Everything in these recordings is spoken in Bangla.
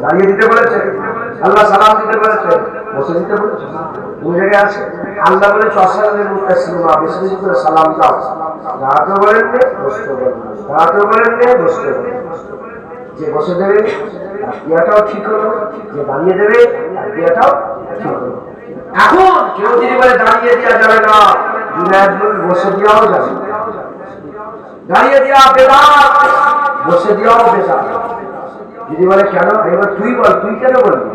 দাঁড়িয়ে দিতে বলেছে, আল্লাহ সালাম দিতে বসে দিতে বলেছে। ঠিক হলো। যে দাঁড়িয়ে দেবে ঠিক হলো। এখন কেউ যদি বলে, দাঁড়িয়ে দেওয়া যাবে না। বসে দেওয়াও দাঁড়িয়ে দেওয়া বেদাত, বসে দেওয়াও বেদাত। যদি বলে কেন? এবার তুই বল তুই কেন বলবি?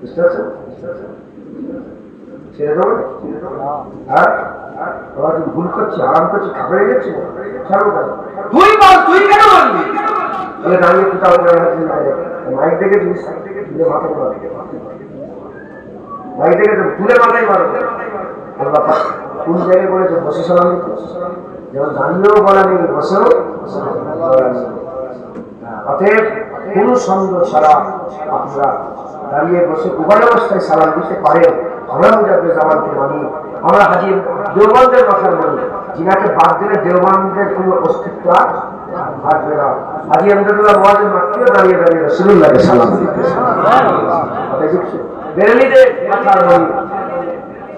বুঝতে পারছ? ছেড়ে আর? তুই ভুল করছি আরাম করছি খাবারে গেছি? তুই বল তুই কেন বলবি? তাহলে দাঁড়িয়ে কোথাও মাইক দেখে তুই তুলে মাথা মারো মাইক দেখে তো তুলে মাথায় মারো। আল্লাহ পাক কোন জায়গায় বলেছে বসে সালাম। যেমন দাঁড়িয়েও বলা নেই বসেও অতএব কোন সন্দেহ ছাড়া আপনারা দাঁড়িয়ে বসে উভয় অবস্থায় সালাম দিতে পারেন। মুজাব্বে জামানকে মানি আমরা হাজি দেওবন্দের কথার মানি যিনাকে বাদ দিলে দেওবন্দের কোনো অস্তিত্ব আর থাকবে না। হাজি আহমদুল্লাহ মহাজের মাত্রীও দাঁড়িয়ে দাঁড়িয়ে রসুল্লাহকে সালাম দিতে বেরেলিদের কথার মানি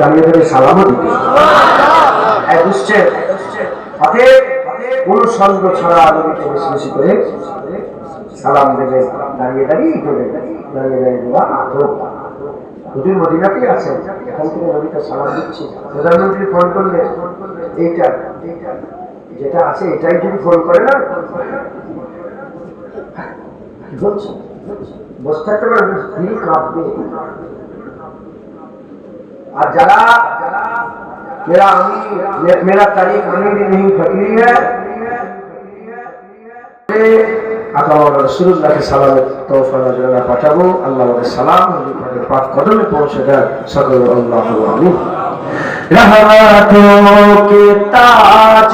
দাঁড়িয়ে সালামও দিতে এক বুঝছেন অতএব ছাড়া নবীকে বেশি করে সালাম দেবে, দাঁড়িয়ে দাঁড়িয়ে দেওয়া আদব। হুজুর আছেন এখান থেকে নবীকে সালাম দিচ্ছি। প্রধানমন্ত্রী ফোন করলে, এইটা, যেটা আছে এটাই যদি ফোন করে না, বলছো, বসে থাকতে পারবে কাঁপবে। और जरा मेरा अमीर मेरा तारीख अमीर नहीं फकीर है আল্লাহ রসুল্লাহকে সালামের তৌফা নজরা পাঠাবো আল্লাহ আমাদের সালাম হুজুর পাকের পাক কদমে পৌঁছে দেয় সকল আল্লাহ আমিন रहमतों के ताज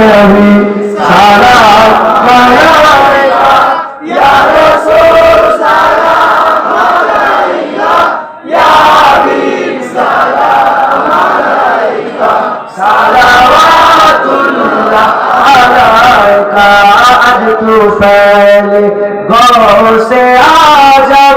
নবী সালাম আলাইকা ইয়া রাসূল সালাম আলাইকা ইয়া হাবিব সালাম আলাইকা সালাওয়াতুল্লাহ আলাইকা আজ তু ফেলে। গো সে আজব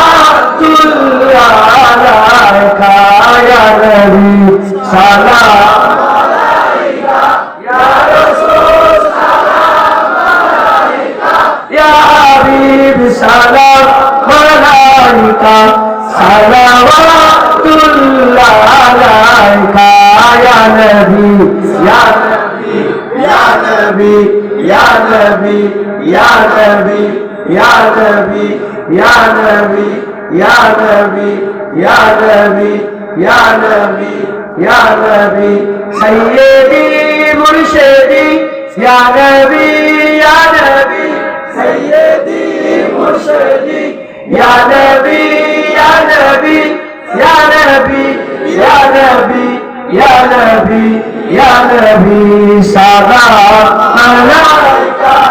সালাওয়াতুল্লাহ আলাইকা ইয়া নবী ইয়া নবী ইয়া নবী ইয়া নবী ইয়া নবী ইয়া নবী ইয়া নবী ইয়া নবী ইয়া নবী ইয়া নবী ইয়া নবী সাইয়্যিদি মুরশিদি ইয়া নবী ইয়া নবী সাইয়্যিদি মুরশিদি ইয়া নবী নবী ইয়া নবী ইয়া নবী ইয়া নবী ইয়া নবী সালাম আলাইকা